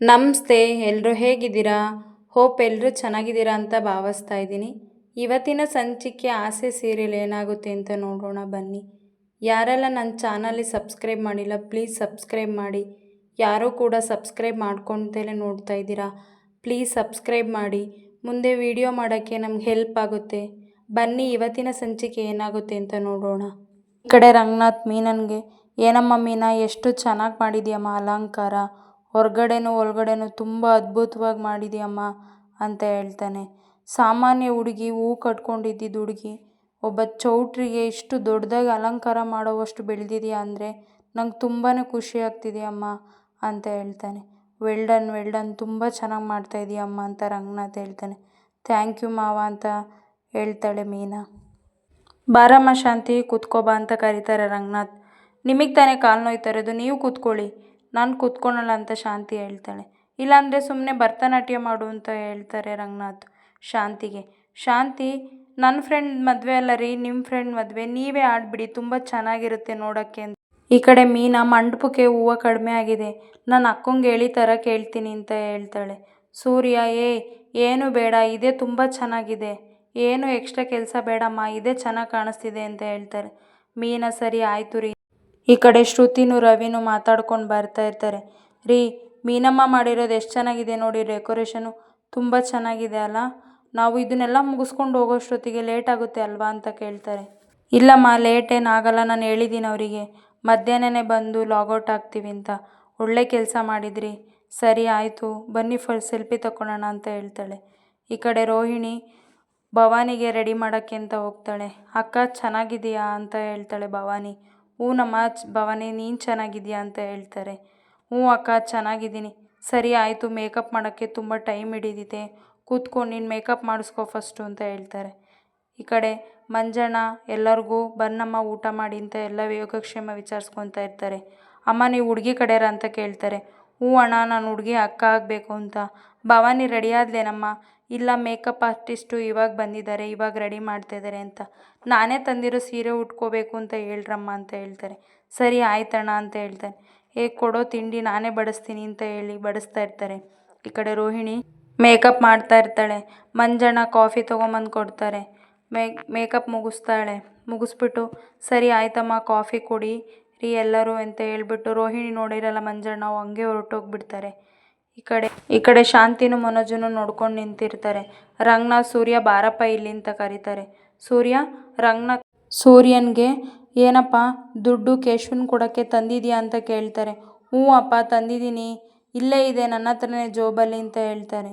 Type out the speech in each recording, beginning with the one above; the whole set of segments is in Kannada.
ನಮಸ್ತೆ ಎಲ್ಲರೂ ಹೇಗಿದ್ದೀರಾ? ಹೋಪ್ ಎಲ್ಲರೂ ಚೆನ್ನಾಗಿದ್ದೀರಾ ಅಂತ ಭಾವಿಸ್ತಾ ಇದ್ದೀನಿ. ಇವತ್ತಿನ ಸಂಚಿಕೆ ಆಸೆ ಸೀರಿಯಲ್ ಏನಾಗುತ್ತೆ ಅಂತ ನೋಡೋಣ ಬನ್ನಿ. ಯಾರೆಲ್ಲ ನನ್ನ ಚಾನಲ್ಲಿ ಸಬ್ಸ್ಕ್ರೈಬ್ ಮಾಡಿಲ್ಲ, ಪ್ಲೀಸ್ ಸಬ್ಸ್ಕ್ರೈಬ್ ಮಾಡಿ. ಯಾರೂ ಕೂಡ ಸಬ್ಸ್ಕ್ರೈಬ್ ಮಾಡ್ಕೊಳ್ತಲೇ ನೋಡ್ತಾ ಇದ್ದೀರಾ? ಪ್ಲೀಸ್ ಸಬ್ಸ್ಕ್ರೈಬ್ ಮಾಡಿ. ಮುಂದೆ ವಿಡಿಯೋ ಮಾಡೋಕ್ಕೆ ನಮ್ಗೆ ಹೆಲ್ಪ್ ಆಗುತ್ತೆ. ಬನ್ನಿ, ಇವತ್ತಿನ ಸಂಚಿಕೆ ಏನಾಗುತ್ತೆ ಅಂತ ನೋಡೋಣ. ಈ ಕಡೆ ರಂಗನಾಥ್ ಮೀನನ್ಗೆ, ಏನಮ್ಮ ಮೀನಾ, ಎಷ್ಟು ಚೆನ್ನಾಗಿ ಮಾಡಿದ್ಯಮ್ಮ ಅಲಂಕಾರ? ಹೊರಗಡೆನೂ ಒಳಗಡೆನೂ ತುಂಬ ಅದ್ಭುತವಾಗಿ ಮಾಡಿದೆಯಮ್ಮ ಅಂತ ಹೇಳ್ತಾನೆ. ಸಾಮಾನ್ಯ ಹುಡುಗಿ, ಹೂ ಕಟ್ಕೊಂಡಿದ್ದಿದ್ದು ಹುಡುಗಿ, ಒಬ್ಬ ಚೌಟ್ರಿಗೆ ಇಷ್ಟು ದೊಡ್ಡದಾಗಿ ಅಲಂಕಾರ ಮಾಡೋವಷ್ಟು ಬೆಳೆದಿದೆಯಾ ಅಂದರೆ ನಂಗೆ ತುಂಬಾ ಖುಷಿ ಆಗ್ತಿದೆಯಮ್ಮ ಅಂತ ಹೇಳ್ತಾನೆ. ವೆಲ್ಡನ್ ವೆಲ್ಡನ್ ತುಂಬ ಚೆನ್ನಾಗಿ ಮಾಡ್ತಾ ಇದೆಯಮ್ಮ ಅಂತ ರಂಗನಾಥ್ ಹೇಳ್ತಾನೆ. ಥ್ಯಾಂಕ್ ಯು ಮಾವ ಅಂತ ಹೇಳ್ತಾಳೆ ಮೀನಾ. ಬಾರಮ್ಮ ಶಾಂತಿ ಕೂತ್ಕೋಬಾ ಅಂತ ಕರೀತಾರೆ ರಂಗನಾಥ್. ನಿಮಗೆ ತಾನೇ ಕಾಲು ನೋಯ್ತಾ ಇರೋದು, ನೀವು ಕೂತ್ಕೊಳ್ಳಿ. ನಾನು ಕೂತ್ಕೊಳಲ್ಲ ಅಂತ ಶಾಂತಿ ಹೇಳ್ತಾಳೆ. ಇಲ್ಲಾಂದರೆ ಸುಮ್ಮನೆ ಭರತನಾಟ್ಯ ಮಾಡು ಅಂತ ಹೇಳ್ತಾರೆ ರಂಗನಾಥ್ ಶಾಂತಿಗೆ. ಶಾಂತಿ ನನ್ನ ಫ್ರೆಂಡ್ ಮದುವೆ ಅಲ್ಲ ರೀ ನಿಮ್ಮ ಫ್ರೆಂಡ್ ಮದುವೆ, ನೀವೇ ಆಡ್ಬಿಡಿ, ತುಂಬ ಚೆನ್ನಾಗಿರುತ್ತೆ ನೋಡೋಕ್ಕೆ ಅಂತ. ಈ ಕಡೆ ಮೀನಾ ಮಂಟಪಕ್ಕೆ ಹೂವು ಕಡಿಮೆ ಆಗಿದೆ. ನಾನು ಅಕ್ಕಂಗೆ ಹೇಳಿ ಥರ ಕೇಳ್ತೀನಿ ಅಂತ ಹೇಳ್ತಾಳೆ. ಸೂರ್ಯ, ಏ, ಏನು ಬೇಡ, ಇದೇ ತುಂಬ ಚೆನ್ನಾಗಿದೆ. ಏನು ಎಕ್ಸ್ಟ್ರಾ ಕೆಲಸ ಬೇಡಮ್ಮ, ಇದೇ ಚೆನ್ನಾಗಿ ಕಾಣಿಸ್ತಿದೆ ಅಂತ ಹೇಳ್ತಾರೆ. ಮೀನಾ, ಸರಿ, ಆಯಿತು ರೀ. ಈ ಕಡೆ ಶ್ರುತಿನೂ ರವಿನೂ ಮಾತಾಡ್ಕೊಂಡು ಬರ್ತಾ ಇರ್ತಾರೆ. ರೀ, ಮೀನಮ್ಮ ಮಾಡಿರೋದು ಎಷ್ಟು ಚೆನ್ನಾಗಿದೆ ನೋಡಿ ಡೆಕೋರೇಷನು. ತುಂಬ ಚೆನ್ನಾಗಿದೆ ಅಲ್ಲ? ನಾವು ಇದನ್ನೆಲ್ಲ ಮುಗಿಸ್ಕೊಂಡು ಹೋಗೋಷ್ಟೊತ್ತಿಗೆ ಲೇಟ್ ಆಗುತ್ತೆ ಅಲ್ವಾ ಅಂತ ಕೇಳ್ತಾರೆ. ಇಲ್ಲಮ್ಮ, ಲೇಟ್ ಏನಾಗಲ್ಲ ನಾನು ಹೇಳಿದ್ದೀನಿ ಅವರಿಗೆ. ಮಧ್ಯಾಹ್ನನೇ ಬಂದು ಲಾಗೌಟ್ ಆಗ್ತೀವಿ ಅಂತ. ಒಳ್ಳೆ ಕೆಲಸ ಮಾಡಿದ್ರಿ. ಸರಿ, ಆಯಿತು. ಬನ್ನಿ ಫಲ್ ಸೆಲ್ಫಿ ತಗೊಳ್ಳೋಣ ಅಂತ ಹೇಳ್ತಾಳೆ. ಈ ಕಡೆ ರೋಹಿಣಿ ಭವಾನಿಗೆ ರೆಡಿ ಮಾಡೋಕ್ಕೆ ಅಂತ ಹೋಗ್ತಾಳೆ. ಅಕ್ಕ ಚೆನ್ನಾಗಿದೆಯಾ ಅಂತ ಹೇಳ್ತಾಳೆ ಭವಾನಿ. ಹ್ಞೂ ನಮ್ಮ ಭವಾನಿ ನೀನು ಚೆನ್ನಾಗಿದೆಯಾ ಅಂತ ಹೇಳ್ತಾರೆ. ಹ್ಞೂ ಅಕ್ಕ, ಚೆನ್ನಾಗಿದ್ದೀನಿ. ಸರಿ ಆಯಿತು, ಮೇಕಪ್ ಮಾಡೋಕ್ಕೆ ತುಂಬ ಟೈಮ್ ಹಿಡಿದಿದೆ ಕೂತ್ಕೊಂಡು ನೀನು ಮೇಕಪ್ ಮಾಡಿಸ್ಕೊ ಫಸ್ಟು ಅಂತ ಹೇಳ್ತಾರೆ. ಈ ಕಡೆ ಮಂಜಣ್ಣ ಎಲ್ಲರಿಗೂ, ಬನ್ನಮ್ಮ ಊಟ ಮಾಡಿ ಅಂತ ಎಲ್ಲ ಯೋಗಕ್ಷೇಮ ವಿಚಾರಿಸ್ಕೊತಾ ಇರ್ತಾರೆ. ಅಮ್ಮ, ನೀವು ಹುಡುಗಿ ಕಡೆಯರ ಅಂತ ಕೇಳ್ತಾರೆ. ಹ್ಞೂ ಅಣ್ಣ, ನಾನು ಹುಡುಗಿ ಅಕ್ಕ ಆಗಬೇಕು ಅಂತ. ಭವಾನಿ ರೆಡಿ ಆದ್ಲೇನಮ್ಮ? ಇಲ್ಲ ಮೇಕಪ್ ಆರ್ಟಿಸ್ಟು ಇವಾಗ ಬಂದಿದ್ದಾರೆ ಇವಾಗ ರೆಡಿ ಮಾಡ್ತಾಯಿದ್ದಾರೆ ಅಂತ. ನಾನೇ ತಂದಿರೋ ಸೀರೆ ಉಟ್ಕೋಬೇಕು ಅಂತ ಹೇಳ್ರಮ್ಮ ಅಂತ ಹೇಳ್ತಾರೆ. ಸರಿ, ಆಯ್ತಣ್ಣ ಅಂತ ಹೇಳ್ತಾರೆ. ಏ, ಕೊಡೋ ತಿಂಡಿ ನಾನೇ ಬಡಿಸ್ತೀನಿ ಅಂತ ಹೇಳಿ ಬಡಿಸ್ತಾ ಇರ್ತಾರೆ. ಈ ಕಡೆ ರೋಹಿಣಿ ಮೇಕಪ್ ಮಾಡ್ತಾ ಇರ್ತಾಳೆ. ಮಂಜಣ್ಣ ಕಾಫಿ ತೊಗೊಂಬಂದು ಕೊಡ್ತಾರೆ. ಮೇ ಮೇಕಪ್ ಮುಗಿಸ್ತಾಳೆ. ಮುಗಿಸ್ಬಿಟ್ಟು, ಸರಿ ಆಯ್ತಮ್ಮ ಕಾಫಿ ಕೊಡಿ, ರೀ ಎಲ್ಲರೂ ಅಂತ ಹೇಳ್ಬಿಟ್ಟು ರೋಹಿಣಿ ನೋಡಿರಲ್ಲ ಮಂಜಣ್ಣ ಹಂಗೆ ಹೊರಟೋಗ್ಬಿಡ್ತಾರೆ. ಈ ಕಡೆ ಈ ಕಡೆ ಶಾಂತಿನೂ ಮನೋಜನು ನೋಡ್ಕೊಂಡು ನಿಂತಿರ್ತಾರೆ. ರಂಗನಾಥ್ ಸೂರ್ಯ ಬಾರಪ್ಪ ಇಲ್ಲಿ ಅಂತ ಕರೀತಾರೆ. ಸೂರ್ಯ ರಂಗನಾಥ್ ಸೂರ್ಯನ್ಗೆ, ಏನಪ್ಪ, ದುಡ್ಡು ಕೇಶವನ್ ಕೊಡೋಕ್ಕೆ ತಂದಿದ್ಯಾ? ಅಂತ ಕೇಳ್ತಾರೆ. ಹ್ಞೂ ಅಪ್ಪ, ತಂದಿದ್ದೀನಿ. ಇಲ್ಲೇ ಇದೆ, ನನ್ನ ಹತ್ರನೇ ಜೋಬಲ್ಲಿ ಅಂತ ಹೇಳ್ತಾರೆ.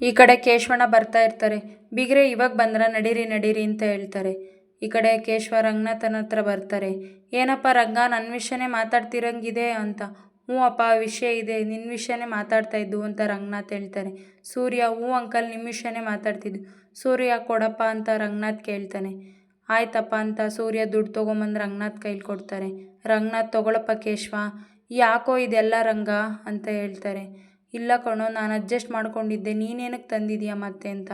ಈ ಕಡೆ ಕೇಶವಣ್ಣ ಬರ್ತಾ ಇರ್ತಾರೆ. ಬಿಗ್ರೆ, ಇವಾಗ ಬಂದ್ರ, ನಡೀರಿ ನಡೀರಿ ಅಂತ ಹೇಳ್ತಾರೆ. ಈ ಕಡೆ ಕೇಶವ ರಂಗನಾಥನ ಹತ್ರ ಬರ್ತಾರೆ. ಏನಪ್ಪ, ರಂಗ ನನ್ನ ವಿಷಯನೇ ಮಾತಾಡ್ತಿರಂಗಿದೆ ಅಂತ. ಹ್ಞೂ ಅಪ್ಪ, ವಿಷಯ ಇದೆ ನಿನ್ನ ವಿಷಯನೇ ಮಾತಾಡ್ತಾ ಇದ್ದು ಅಂತ ರಂಗನಾಥ್ ಹೇಳ್ತಾನೆ ಸೂರ್ಯ, ಹ್ಞೂ ಅಂಕಲ್ ನಿಮ್ಮ ವಿಷಯನೇ ಮಾತಾಡ್ತಿದ್ದು ಸೂರ್ಯ, ಕೊಡಪ್ಪ ಅಂತ ರಂಗನಾಥ್ ಕೇಳ್ತಾನೆ. ಆಯ್ತಪ್ಪ ಅಂತ ಸೂರ್ಯ ದುಡ್ಡು ತೊಗೊಂಬಂದು ರಂಗನಾಥ್ ಕೈಲಿ ಕೊಡ್ತಾರೆ. ರಂಗನಾಥ್, ತೊಗೊಳಪ್ಪ ಕೇಶವ, ಯಾಕೋ ಇದೆಲ್ಲ ರಂಗ? ಅಂತ ಹೇಳ್ತಾರೆ. ಇಲ್ಲ ಕಣೋ, ನಾನು ಅಡ್ಜಸ್ಟ್ ಮಾಡ್ಕೊಂಡಿದ್ದೆ ನೀನೇನಕ್ಕೆ ತಂದಿದೀಯ ಮತ್ತೆ? ಅಂತ.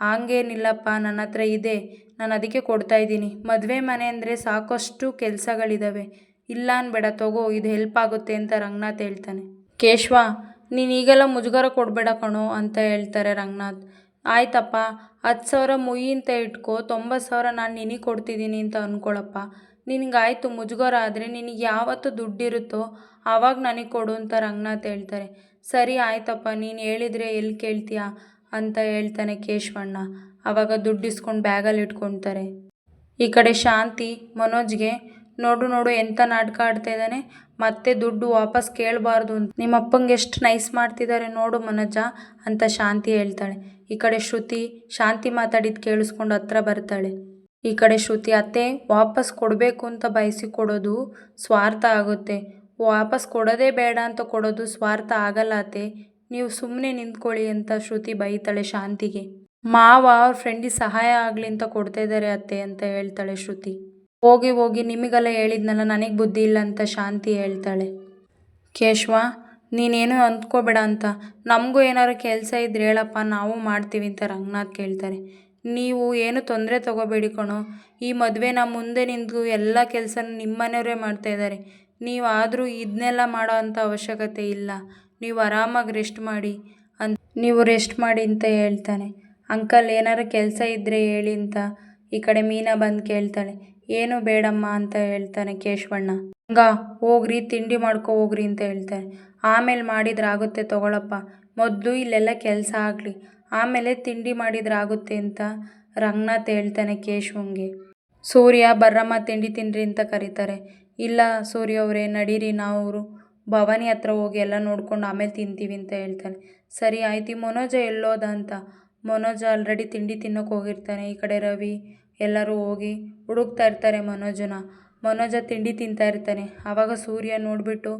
ಹಂಗೇನಿಲ್ಲಪ್ಪ ನನ್ನ ಹತ್ರ ಇದೆ, ನಾನು ಅದಕ್ಕೆ ಕೊಡ್ತಾ ಇದ್ದೀನಿ. ಮದುವೆ ಮನೆ ಅಂದರೆ ಸಾಕಷ್ಟು ಕೆಲಸಗಳಿದ್ದಾವೆ ಇಲ್ಲ ಅನ್ಬೇಡ, ತಗೋ, ಇದು ಹೆಲ್ಪ್ ಆಗುತ್ತೆ ಅಂತ ರಂಗನಾಥ್ ಹೇಳ್ತಾನೆ. ಕೇಶವ, ನೀನು ಈಗೆಲ್ಲ ಮುಜುಗರ ಕೊಡಬೇಡ ಕಣೋ ಅಂತ ಹೇಳ್ತಾರೆ ರಂಗನಾಥ್. ಆಯ್ತಪ್ಪ, ಹತ್ತು ಸಾವಿರ ಮುಯಿ ಇಟ್ಕೋ, ತೊಂಬತ್ತು ಸಾವಿರ ನಾನು ನಿನಗೆ ಕೊಡ್ತಿದ್ದೀನಿ ಅಂತ ಅಂದ್ಕೊಳಪ್ಪ ನಿನಗಾಯ್ತು ಮುಜುಗರ ಆದರೆ ನಿನಗೆ ಯಾವತ್ತು ದುಡ್ಡಿರುತ್ತೋ ಆವಾಗ ನನಗೆ ಕೊಡು ಅಂತ ರಂಗನಾಥ್ ಹೇಳ್ತಾರೆ. ಸರಿ ಆಯ್ತಪ್ಪ, ನೀನು ಹೇಳಿದರೆ ಎಲ್ಲಿ ಕೇಳ್ತೀಯಾ ಅಂತ ಹೇಳ್ತಾನೆ ಕೇಶವಣ್ಣ. ಆವಾಗ ದುಡ್ಡು ಇಸ್ಕೊಂಡು ಬ್ಯಾಗಲ್ಲಿ ಇಟ್ಕೊತಾರೆ. ಈ ಕಡೆ ಶಾಂತಿ, ಮನೋಜ್ಗೆ ನೋಡು ನೋಡು ಎಂಥ ನಾಟಕ ಆಡ್ತಾ ಇದ್ದಾನೆ. ಮತ್ತೆ ದುಡ್ಡು ವಾಪಸ್ ಕೇಳಬಾರ್ದು ಅಂತ. ನಿಮ್ಮ ಅಪ್ಪಂಗೆ ಎಷ್ಟು ನೈಸ್ ಮಾಡ್ತಿದ್ದಾರೆ ನೋಡು ಮನೋಜ ಅಂತ ಶಾಂತಿ ಹೇಳ್ತಾಳೆ. ಈ ಕಡೆ ಶ್ರುತಿ ಶಾಂತಿ ಮಾತಾಡಿದ್ದು ಕೇಳಿಸ್ಕೊಂಡು ಹತ್ರ ಬರ್ತಾಳೆ. ಈ ಕಡೆ ಶ್ರುತಿ, ಅತ್ತೆ, ವಾಪಸ್ ಕೊಡಬೇಕು ಅಂತ ಬಯಸಿ ಕೊಡೋದು ಸ್ವಾರ್ಥ ಆಗುತ್ತೆ. ವಾಪಸ್ ಕೊಡೋದೇ ಬೇಡ ಅಂತ ಕೊಡೋದು ಸ್ವಾರ್ಥ ಆಗಲ್ಲ ಅತ್ತೆ. ನೀವು ಸುಮ್ಮನೆ ನಿಂತ್ಕೊಳ್ಳಿ ಅಂತ ಶ್ರುತಿ ಬೈತಾಳೆ ಶಾಂತಿಗೆ. ಮಾವ ಅವ್ರ ಫ್ರೆಂಡಿಗೆ ಸಹಾಯ ಆಗಲಿ ಅಂತ ಕೊಡ್ತಾ ಇದ್ದಾರೆ ಅತ್ತೆ ಅಂತ ಹೇಳ್ತಾಳೆ ಶ್ರುತಿ. ಹೋಗಿ ಹೋಗಿ ನಿಮಗೆಲ್ಲ ಹೇಳಿದ್ನಲ್ಲ, ನನಗೆ ಬುದ್ಧಿ ಇಲ್ಲ ಅಂತ ಶಾಂತಿ ಹೇಳ್ತಾಳೆ. ಕೇಶವ, ನೀನೇನು ಅಂದ್ಕೋಬೇಡ ಅಂತ. ನಮಗೂ ಏನಾದ್ರು ಕೆಲಸ ಇದ್ರೆ ಹೇಳಪ್ಪ, ನಾವು ಮಾಡ್ತೀವಿ ಅಂತ ರಂಗನಾಥ್ ಕೇಳ್ತಾರೆ. ನೀವು ಏನು ತೊಂದರೆ ತಗೋಬೇಡಿ ಕಣೋ. ಈ ಮದುವೆನ ಮುಂದೆ ನಿಂತು ಎಲ್ಲ ಕೆಲಸನೂ ನಿಮ್ಮ ಮನೆಯವರೇ ನೀವು ಆದರೂ ಇದನ್ನೆಲ್ಲ ಮಾಡೋ ಅಂಥ ಅವಶ್ಯಕತೆ ಇಲ್ಲ. ನೀವು ಆರಾಮಾಗಿ ರೆಸ್ಟ್ ಮಾಡಿ ಅಂತ, ನೀವು ರೆಸ್ಟ್ ಮಾಡಿ ಅಂತ ಹೇಳ್ತಾನೆ. ಅಂಕಲ್, ಏನಾದ್ರು ಕೆಲಸ ಇದ್ದರೆ ಹೇಳಿ ಅಂತ ಈ ಕಡೆ ಮೀನಾ ಬಂದು ಕೇಳ್ತಾಳೆ. ಏನು ಬೇಡಮ್ಮ ಅಂತ ಹೇಳ್ತಾನೆ ಕೇಶವಣ್ಣ. ಹಂಗ ಹೋಗ್ರಿ, ತಿಂಡಿ ಮಾಡ್ಕೊ ಹೋಗ್ರಿ ಅಂತ ಹೇಳ್ತಾನೆ. ಆಮೇಲೆ ಮಾಡಿದ್ರಾಗುತ್ತೆ ತಗೊಳಪ್ಪ. ಮೊದಲು ಇಲ್ಲೆಲ್ಲ ಕೆಲಸ ಆಗಲಿ. ಆಮೇಲೆ ತಿಂಡಿ ಮಾಡಿದ್ರಾಗುತ್ತೆ ಅಂತ ರಂಗನಾಥ್ ಹೇಳ್ತಾನೆ ಕೇಶವಂಗೆ. ಸೂರ್ಯ, ಬರ್ರಮ್ಮ ತಿಂಡಿ ತಿನ್ರಿ ಅಂತ ಕರೀತಾರೆ. ಇಲ್ಲ ಸೂರ್ಯ ಅವರೇ, ನಡೀರಿ ನಾವು ಭವಾನಿ ಹತ್ರ ಹೋಗಿ ಎಲ್ಲ ನೋಡ್ಕೊಂಡು ಆಮೇಲೆ ತಿಂತೀವಿ ಅಂತ ಹೇಳ್ತಾನೆ. ಸರಿ ಆಯ್ತು ಮನೋಜ ಎಲ್ಲೋದ ಅಂತ. ಮನೋಜ ಆಲ್ರೆಡಿ ತಿಂಡಿ ತಿನ್ನೋಕೆ ಹೋಗಿರ್ತಾನೆ ಈ ಕಡೆ ರವಿ. ಎಲ್ಲರೂ ಹೋಗಿ ಹುಡುಕ್ತಾ ಇರ್ತಾರೆ ಮನೋಜನ. ಮನೋಜ ತಿಂಡಿ ತಿಂತಾ ಇರ್ತಾನೆ. ಆವಾಗ ಸೂರ್ಯ ನೋಡಿಬಿಟ್ಟು,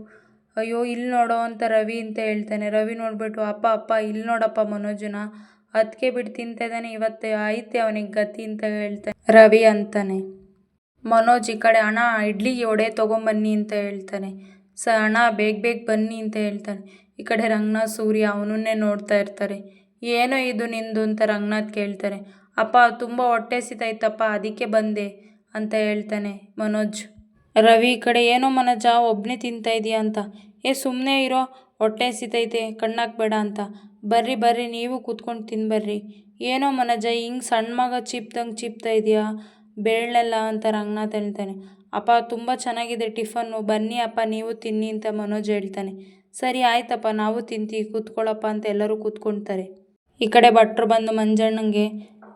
ಅಯ್ಯೋ ಇಲ್ಲಿ ನೋಡೋ ಅಂತ ರವಿ ಅಂತ ಹೇಳ್ತಾನೆ. ರವಿ ನೋಡಿಬಿಟ್ಟು, ಅಪ್ಪ ಅಪ್ಪ ಇಲ್ಲಿ ನೋಡಪ್ಪ ಮನೋಜನ. ಅದಕ್ಕೆ ಬಿಟ್ಟು ತಿಂತಾ ಇದ್ದಾನೆ. ಇವತ್ತು ಐತೆ ಅವನಿಗೆ ಗತಿ ಅಂತ ಹೇಳ್ತಾನೆ ರವಿ ಅಂತಾನೆ. ಮನೋಜ್ ಈ ಕಡೆ, ಅಣ್ಣ, ಇಡ್ಲಿಗೆ ಒಡೆ ತೊಗೊಂಬನ್ನಿ ಅಂತ ಹೇಳ್ತಾನೆ. ಸ, ಅಣ್ಣ, ಬೇಗ ಬೇಗ ಬನ್ನಿ ಅಂತ ಹೇಳ್ತಾನೆ. ಈ ಕಡೆ ರಂಗನಾಥ್, ಸೂರ್ಯ ಅವನನ್ನೇ ನೋಡ್ತಾ ಇರ್ತಾರೆ. ಏನೋ ಇದು ನಿಂದು ಅಂತ ರಂಗನಾಥ್ ಕೇಳ್ತಾರೆ. ಅಪ್ಪ, ತುಂಬ ಹೊಟ್ಟೆ ಸಿತಾಯ್ತಪ್ಪ ಅದಕ್ಕೆ ಬಂದೆ ಅಂತ ಹೇಳ್ತಾನೆ ಮನೋಜ್. ರವಿ, ಈ ಕಡೆ ಏನೋ ಮನೋಜ ಒಬ್ಬನೇ ತಿಂತಾ ಇದೀಯ ಅಂತ. ಏ ಸುಮ್ಮನೆ ಇರೋ, ಹೊಟ್ಟೆ ಸಿತೈತೆ ಕಣ್ಣಾಕ್ಬೇಡ ಅಂತ. ಬರ್ರಿ ಬರ್ರಿ, ನೀವು ಕೂತ್ಕೊಂಡು ತಿನ್ಬರ್ರಿ. ಏನೋ ಮನೋಜ, ಹಿಂಗೆ ಸಣ್ಣ ಮಗ ಚೀಪ್ದಂಗೆ ಚಿಪ್ತಾ ಇದೆಯಾ ಬೇಳೆಲ್ಲ ಅಂತ ರಂಗನಾಥ್ ಹೇಳ್ತಾನೆ. ಅಪ್ಪ, ತುಂಬ ಚೆನ್ನಾಗಿದೆ ಟಿಫನ್ನು, ಬನ್ನಿ ಅಪ್ಪ, ನೀವು ತಿನ್ನಿ ಅಂತ ಮನೋಜ್ ಹೇಳ್ತಾನೆ. ಸರಿ, ಆಯ್ತಪ್ಪ, ನಾವು ತಿಂತೀವಿ ಕೂತ್ಕೊಳ್ಳಪ್ಪ ಅಂತ ಎಲ್ಲರೂ ಕೂತ್ಕೊಳ್ತಾರೆ ಈ ಕಡೆ ಭಟ್ರು ಬಂದು ಮಂಜಣ್ಣಂಗೆ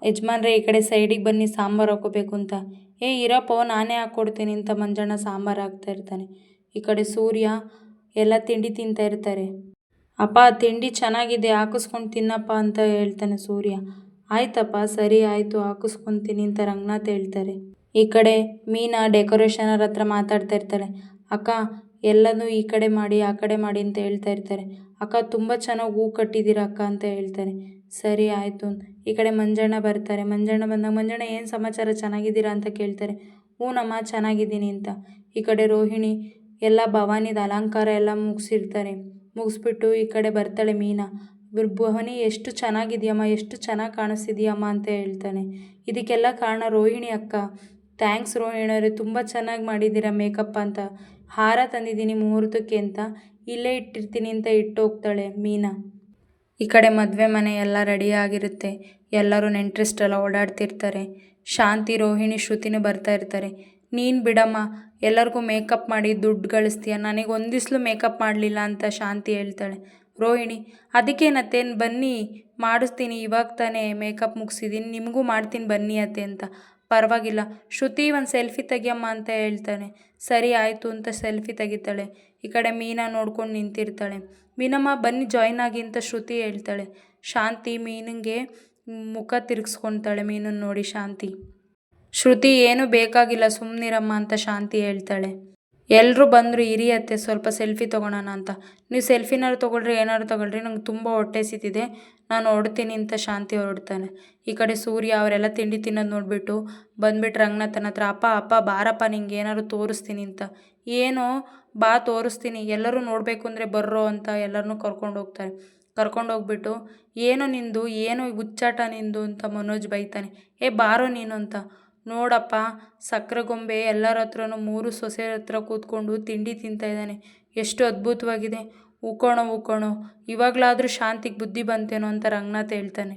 ಯಜಮಾನ್ರೆ, ಈ ಕಡೆ ಸೈಡಿಗೆ ಬನ್ನಿ, ಸಾಂಬಾರು ಹಾಕೋಬೇಕು ಅಂತ. ಏ ಇರಪ್ಪ ನಾನೇ ಹಾಕ್ಕೊಡ್ತೀನಿ ಅಂತ ಮಂಜಣ್ಣ ಸಾಂಬಾರು ಹಾಕ್ತಾ ಇರ್ತಾನೆ. ಈ ಕಡೆ ಸೂರ್ಯ, ಎಲ್ಲ ತಿಂಡಿ ತಿಂತಾ ಇರ್ತಾರೆ. ಅಪ್ಪ, ತಿಂಡಿ ಚೆನ್ನಾಗಿದೆ, ಹಾಕಿಸ್ಕೊಂಡು ತಿನ್ನಪ್ಪ ಅಂತ ಹೇಳ್ತಾನೆ ಸೂರ್ಯ. ಆಯ್ತಪ್ಪ, ಸರಿ, ಆಯಿತು ಹಾಕಿಸ್ಕೊತೀನಿ ಅಂತ ರಂಗನಾಥ್ ಹೇಳ್ತಾರೆ. ಈ ಕಡೆ ಮೀನಾ ಡೆಕೋರೇಷನರ್ ಹತ್ರ ಮಾತಾಡ್ತಾ ಇರ್ತಾಳೆ ಅಕ್ಕ, ಎಲ್ಲನೂ ಈ ಕಡೆ ಮಾಡಿ, ಆ ಕಡೆ ಮಾಡಿ ಅಂತ ಹೇಳ್ತಾ ಇರ್ತಾರೆ. ಅಕ್ಕ, ತುಂಬ ಚೆನ್ನಾಗಿ ಹೂ ಕಟ್ಟಿದ್ದೀರ ಅಕ್ಕ ಅಂತ ಹೇಳ್ತಾರೆ. ಸರಿ, ಆಯಿತು ಈ ಕಡೆ ಮಂಜಣ್ಣ ಬರ್ತಾರೆ. ಮಂಜಣ್ಣ ಬಂದಾಗ, ಮಂಜಣ್ಣ, ಏನು ಸಮಾಚಾರ? ಚೆನ್ನಾಗಿದ್ದೀರಾ? ಅಂತ ಕೇಳ್ತಾರೆ. ಹ್ಞೂನಮ್ಮ ಚೆನ್ನಾಗಿದ್ದೀನಿ ಅಂತ. ಈ ಕಡೆ ರೋಹಿಣಿ, ಎಲ್ಲ ಭವಾನಿದ ಅಲಂಕಾರ ಎಲ್ಲ ಮುಗಿಸಿರ್ತಾರೆ. ಮುಗಿಸ್ಬಿಟ್ಟು ಈ ಕಡೆ ಬರ್ತಾಳೆ ಮೀನಾ. ಭವಾನಿ, ಎಷ್ಟು ಚೆನ್ನಾಗಿದೆಯಮ್ಮ, ಎಷ್ಟು ಚೆನ್ನಾಗಿ ಕಾಣಿಸ್ತಿದೆಯಮ್ಮ ಅಂತ ಹೇಳ್ತಾನೆ. ಇದಕ್ಕೆಲ್ಲ ಕಾರಣ ರೋಹಿಣಿ ಅಕ್ಕ. ಥ್ಯಾಂಕ್ಸ್ ರೋಹಿಣಿ ಅವರೇ ತುಂಬ ಚೆನ್ನಾಗಿ ಮಾಡಿದ್ದೀರಾ ಮೇಕಪ್ ಅಂತ. ಹಾರ ತಂದಿದ್ದೀನಿ ಮುಹೂರ್ತಕ್ಕೆ ಅಂತ. ಇಲ್ಲೇ ಇಟ್ಟಿರ್ತೀನಿ ಅಂತ ಇಟ್ಟು ಹೋಗ್ತಾಳೆ ಮೀನಾ. ಈ ಕಡೆ ಮದುವೆ ಮನೆ ಎಲ್ಲ ರೆಡಿ ಆಗಿರುತ್ತೆ. ಎಲ್ಲರೂ ನೆಂಟ್ರಿಸ್ಟೆಲ್ಲ ಓಡಾಡ್ತಿರ್ತಾರೆ. ಶಾಂತಿ, ರೋಹಿಣಿ, ಶ್ರುತಿನೂ ಬರ್ತಾ ಇರ್ತಾರೆ. ನೀನು ಬಿಡಮ್ಮ, ಎಲ್ಲರಿಗೂ ಮೇಕಪ್ ಮಾಡಿ ದುಡ್ಡು ಗಳಿಸ್ತೀಯ? ನನಗೆ ಒಂದಿಸ್ಲು ಮೇಕಪ್ ಮಾಡಲಿಲ್ಲ ಅಂತ ಶಾಂತಿ ಹೇಳ್ತಾಳೆ. ರೋಹಿಣಿ ಅದಕ್ಕೇನತ್ತೇನು ಬನ್ನಿ, ಮಾಡಿಸ್ತೀನಿ, ಇವಾಗ ತಾನೇ ಮೇಕಪ್ ಮುಗಿಸಿದ್ದೀನಿ ನಿಮಗೂ ಮಾಡ್ತೀನಿ, ಬನ್ನಿ ಅತ್ತೆ ಅಂತ. ಪರವಾಗಿಲ್ಲ. ಶ್ರುತಿ ಒಂದು ಸೆಲ್ಫಿ ತೆಗಿಯಮ್ಮ ಅಂತ ಹೇಳ್ತಾನೆ. ಸರಿ ಆಯಿತು ಅಂತ ಸೆಲ್ಫಿ ತೆಗಿತಾಳೆ. ಈ ಕಡೆ ಮೀನಾ ನೋಡ್ಕೊಂಡು ನಿಂತಿರ್ತಾಳೆ. ಮೀನಮ್ಮ ಬನ್ನಿ ಜಾಯ್ನ್ ಆಗಿ ಅಂತ ಶ್ರುತಿ ಹೇಳ್ತಾಳೆ. ಶಾಂತಿ ಮೀನಿಗೆ ಮುಖ ತಿರುಗಿಸ್ಕೊತಾಳೆ ಮೀನನ್ನು ನೋಡಿ ಶಾಂತಿ. ಶ್ರುತಿ ಏನು ಬೇಕಾಗಿಲ್ಲ ಸುಮ್ಮನಿರಮ್ಮ ಅಂತ ಶಾಂತಿ ಹೇಳ್ತಾಳೆ. ಎಲ್ಲರೂ ಬಂದರು ಹಿರಿಯತ್ತೆ ಸ್ವಲ್ಪ ಸೆಲ್ಫಿ ತೊಗೊಳೋಣ ಅಂತ. ನೀವು ಸೆಲ್ಫಿನಾರು ತೊಗೊಳ್ರಿ, ಏನಾದ್ರು ತೊಗೊಳ್ರಿ, ನಂಗೆ ತುಂಬ ಹೊಟ್ಟೆ ಸಿತಿದೆ ನಾನು ಹೊಡ್ತೀನಿ ಅಂತ ಶಾಂತಿ ಹೊರಡ್ತಾನೆ ಈ ಕಡೆ ಸೂರ್ಯ ಅವರೆಲ್ಲ ತಿಂಡಿ ತಿನ್ನೋದು ನೋಡಿಬಿಟ್ಟು ಬಂದ್ಬಿಟ್ಟು ರಂಗನಾಥನ ಹತ್ರ, ಅಪ್ಪ ಅಪ್ಪ, ಬಾರಪ್ಪ, ನಿಂಗೆ ಏನಾದ್ರು ತೋರಿಸ್ತೀನಿ ಅಂತ. ಏನು, ಬಾ, ತೋರಿಸ್ತೀನಿ. ಎಲ್ಲರೂ ನೋಡಬೇಕು ಅಂದರೆ ಬರ್ರೋ ಅಂತ ಎಲ್ಲರನ್ನೂ ಕರ್ಕೊಂಡು ಹೋಗ್ತಾರೆ. ಕರ್ಕೊಂಡು ಹೋಗ್ಬಿಟ್ಟು, ಏನು ನಿಂದು, ಏನು ಹುಚ್ಚಾಟ ನಿಂದು, ಅಂತ ಮನೋಜ್ ಬೈತಾನೆ. ಏ, ಬಾರೋ ನೀನು ಅಂತ. ನೋಡಪ್ಪ ಸಕ್ಕರೆ ಗೊಂಬೆ ಎಲ್ಲರ ಹತ್ರನೂ ಮೂರು ಸೊಸೆಯರ ಹತ್ರ ಕೂತ್ಕೊಂಡು ತಿಂಡಿ ತಿಂತಾ ಇದ್ದಾನೆ. ಎಷ್ಟು ಅದ್ಭುತವಾಗಿದೆ. ಉಕ್ಕೋಣೋ ಉಕ್ಕೋಣೋ ಇವಾಗಲಾದರೂ ಶಾಂತಿಗೆ ಬುದ್ಧಿ ಬಂತೇನೋ ಅಂತ ರಂಗನಾಥ ಹೇಳ್ತಾನೆ.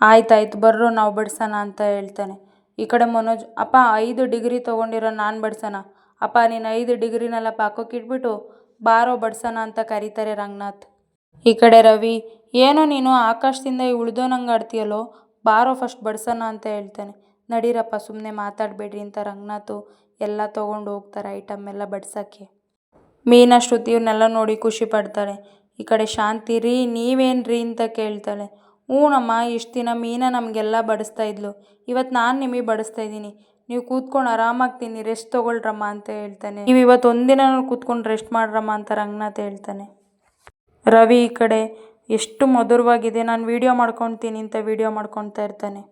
ಆಯ್ತಾಯ್ತು, ಬರ್ರೋ, ನಾವು ಬಡಿಸೋಣ ಅಂತ ಹೇಳ್ತಾನೆ. ಈ ಕಡೆ ಮನೋಜ್, ಅಪ್ಪ, ಐದು ಡಿಗ್ರಿ ತೊಗೊಂಡಿರೋ ನಾನು ಬಡ್ಸೋಣ. ಅಪ್ಪ, ನೀನು ಐದು ಡಿಗ್ರಿನೆಲ್ಲ ಇಟ್ಬಿಟ್ಟು ಬಾರೋ ಬಡ್ಸೋಣ ಅಂತ ಕರೀತಾರೆ ರಂಗನಾಥ್. ಈ ಕಡೆ ರವಿ, ಏನೋ ನೀನು ಆಕಾಶದಿಂದ ಉಳ್ದೋನಂಗೆ ಆಡ್ತೀಯಲ್ಲೋ, ಬಾರೋ ಫಸ್ಟ್ ಬಡ್ಸೋಣ ಅಂತ ಹೇಳ್ತಾನೆ. ನಡೀರಪ್ಪ ಸುಮ್ಮನೆ ಮಾತಾಡಬೇಡ್ರಿ ಅಂತ ರಂಗನಾಥು ಎಲ್ಲ ತೊಗೊಂಡು ಹೋಗ್ತಾರೆ ಐಟಮ್ ಎಲ್ಲ ಬಡ್ಸೋಕ್ಕೆ. ಮೀನಾ ಶ್ರುತಿ ಇವ್ರನ್ನೆಲ್ಲ ನೋಡಿ ಖುಷಿ ಪಡ್ತಾಳೆ. ಈ ಕಡೆ ಶಾಂತಿ ರೀ ನೀವೇನ್ರಿ ಅಂತ ಕೇಳ್ತಾಳೆ. ಹ್ಞೂನಮ್ಮ ಇಷ್ಟು ದಿನ ಮೀನಾ ನಮಗೆಲ್ಲ ಬಡಿಸ್ತಾ ಇದ್ಲು. ಇವತ್ತು ನಾನು ನಿಮಗೆ ಬಡಿಸ್ತಾ ಇದ್ದೀನಿ. ನೀವು ಕೂತ್ಕೊಂಡು ಆರಾಮಾಗಿ ತಿನ್ನಿ ರೆಸ್ಟ್ ತೊಗೊಳ್ರಮ್ಮ ಅಂತ ಹೇಳ್ತಾನೆ. ನೀವು ಇವತ್ತು ಒಂದಿನ ಕೂತ್ಕೊಂಡು ರೆಸ್ಟ್ ಮಾಡ್ರಮ್ಮ ಅಂತ ರಂಗನಾಥ್ ಹೇಳ್ತಾನೆ. ರವಿ ಈ ಕಡೆ ಎಷ್ಟು ಮಧುರವಾಗಿದೆ, ನಾನು ವೀಡಿಯೋ ಮಾಡ್ಕೊತೀನಿ ಅಂತ ವೀಡಿಯೋ ಮಾಡ್ಕೊತಾ ಇರ್ತಾನೆ.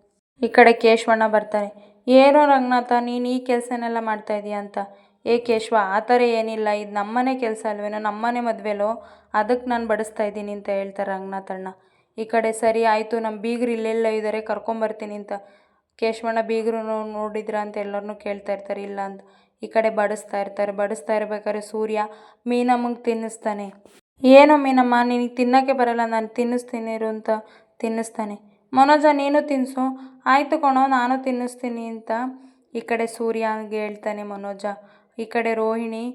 ಈ ಕಡೆ ಕೇಶವಣ್ಣ ಬರ್ತಾನೆ ಏನೋ ರಂಗನಾಥ, ನೀನು ಈ ಕೆಲಸನೆಲ್ಲ ಮಾಡ್ತಾ ಇದೀಯ ಅಂತ. ಏ ಕೇಶವ, ಆ ಥರ ಏನಿಲ್ಲ. ಇದು ನಮ್ಮನೆ ಕೆಲಸ ಅಲ್ವೇನೋ? ನಮ್ಮನೆ ಮದುವೆಲೋ? ಅದಕ್ಕೆ ನಾನು ಬಡಿಸ್ತಾ ಇದ್ದೀನಿ ಅಂತ ಹೇಳ್ತಾರೆ ರಂಗನಾಥಣ್ಣ. ಈ ಕಡೆ ಸರಿ ಆಯಿತು ನಮ್ಮ ಬೀಗರು ಇಲ್ಲೆಲ್ಲ ಇದ್ದಾರೆ, ಕರ್ಕೊಂಬರ್ತೀನಿ ಅಂತ. ಕೇಶವಣ್ಣ ಬೀಗರು ನೋಡಿದ್ರ ಅಂತ ಎಲ್ಲರನ್ನೂ ಕೇಳ್ತಾ ಇರ್ತಾರೆ, ಇಲ್ಲ ಅಂತ. ಈ ಕಡೆ ಬಡಿಸ್ತಾ ಇರ್ತಾರೆ. ಬಡಿಸ್ತಾ ಇರ್ಬೇಕಾದ್ರೆ ಸೂರ್ಯ ಮೀನಮ್ಮಂಗೆ ತಿನ್ನಿಸ್ತಾನೆ. ಏನು ಮೀನಮ್ಮ, ನಿನಗೆ ತಿನ್ನೋಕ್ಕೆ ಬರಲ್ಲ. ನಾನು ತಿನ್ನಿಸ್ತೀನಿ ಇರು ಅಂತ ತಿನ್ನಿಸ್ತಾನೆ. ಮನೋಜ, ನೀನು ತಿನ್ನಿಸು ಆಯಿತು ಕಣೋ, ನಾನು ತಿನ್ನಿಸ್ತೀನಿ ಅಂತ ಈ ಕಡೆ ಸೂರ್ಯಗೆ ಹೇಳ್ತಾನೆ ಮನೋಜ. ಈ ಕಡೆ ರೋಹಿಣಿ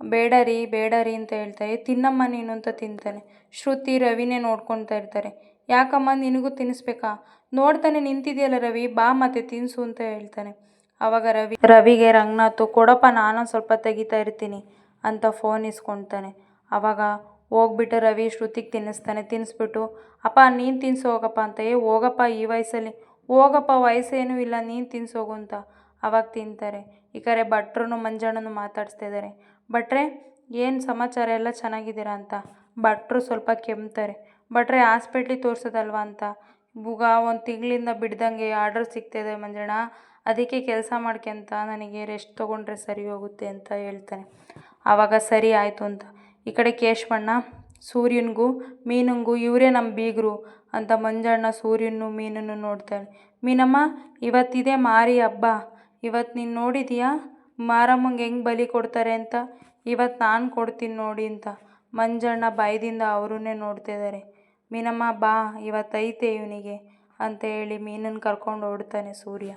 ಬೇಡ ರೀ ಬೇಡ ರೀ ಅಂತ ಹೇಳ್ತಾರೆ ತಿನ್ನಮ್ಮ ನೀನು ಅಂತ ತಿಂತಾನೆ. ಶ್ರುತಿ ರವಿನೇ ನೋಡ್ಕೊತಾ ಇರ್ತಾರೆ. ಯಾಕಮ್ಮ, ನಿನಗೂ ತಿನ್ನಿಸ್ಬೇಕಾ? ನೋಡ್ತಾನೆ, ನಿಂತಿದೆಯಲ್ಲ ರವಿ. ಬಾ ಮತ್ತೆ ತಿನ್ನಿಸು ಅಂತ ಹೇಳ್ತಾನೆ. ಆವಾಗ ರವಿ, ರವಿಗೆ ರಂಗನಾಥು, ಕೊಡಪ್ಪ ನಾನು ಸ್ವಲ್ಪ ತೆಗಿತಾ ಇರ್ತೀನಿ ಅಂತ ಫೋನ್ ಇಸ್ಕೊತಾನೆ ಆವಾಗ ಹೋಗ್ಬಿಟ್ಟು ರವಿ ಶ್ರುತಿಗೆ ತಿನ್ನಿಸ್ತಾನೆ ತಿನ್ನಿಸ್ಬಿಟ್ಟು ಅಪ್ಪ, ನೀನು ತಿನ್ಸು ಹೋಗಪ್ಪ ಅಂತ, ಏ, ಹೋಗಪ್ಪ ಈ ವಯಸ್ಸಲ್ಲಿ, ಹೋಗಪ್ಪ ವಯಸ್ಸೇನೂ ಇಲ್ಲ, ನೀನು ತಿನ್ಸು ಹೋಗು ಅಂತ ಅವಾಗ ತಿಂತಾರೆ. ಈ ಕಡೆ ಭಟ್ರು ಮಂಜಣ್ಣನು ಮಾತಾಡಿಸ್ತಾ ಇದ್ದಾರೆ ಭಟ್ರೆ, ಏನು ಸಮಾಚಾರ? ಎಲ್ಲ ಚೆನ್ನಾಗಿದ್ದೀರಾ ಅಂತ. ಭಟ್ರು ಸ್ವಲ್ಪ ಕೆಮ್ತಾರೆ. ಭಟ್ರೆ, ಹಾಸ್ಪಿಟ್ಲಿಗೆ ತೋರಿಸೋದಲ್ವ ಅಂತ. ಬುಗ ಒಂದು ತಿಂಗಳಿಂದ ಬಿಡ್ದಂಗೆ ಆರ್ಡರ್ ಸಿಗ್ತಾಯಿದೆ ಮಂಜಣ್ಣ. ಅದಕ್ಕೆ ಕೆಲಸ ಮಾಡ್ಕೊಂತ ನನಗೆ ರೆಸ್ಟ್ ತೊಗೊಂಡ್ರೆ ಸರಿ ಹೋಗುತ್ತೆ ಅಂತ ಹೇಳ್ತಾನೆ. ಆವಾಗ ಸರಿ ಆಯಿತು ಅಂತ. ಈ ಕಡೆ ಕೇಶವಣ್ಣ, ಸೂರ್ಯನಿಗೂ, ಮೀನಂಗೂ, ಇವರೇ ನಮ್ಮ ಬೀಗರು ಅಂತ ಮಂಜಣ್ಣ ಸೂರ್ಯನೂ ಮೀನನ್ನು ನೋಡ್ತಾನೆ ಮೀನಮ್ಮ, ಇವತ್ತಿದೆ ಮಾರಿ ಹಬ್ಬ. ಇವತ್ತು ನೀನು ನೋಡಿದೀಯಾ? ಮಾರಮ್ಮಂಗೆ ಹೆಂಗೆ ಬಲಿ ಕೊಡ್ತಾರೆ ಅಂತ? ಇವತ್ತು ನಾನು ಕೊಡ್ತೀನಿ ನೋಡಿ ಅಂತ ಮಂಜಣ್ಣ ಭಯದಿಂದ ಅವರನ್ನೇ ನೋಡ್ತಿದ್ದಾರೆ ಮೀನಮ್ಮ, ಬಾ, ಇವತ್ತೈತೆ ಇವನಿಗೆ ಅಂತ ಹೇಳಿ ಮೀನನ್ನು ಕರ್ಕೊಂಡು ಓಡ್ತಾನೆ ಸೂರ್ಯ.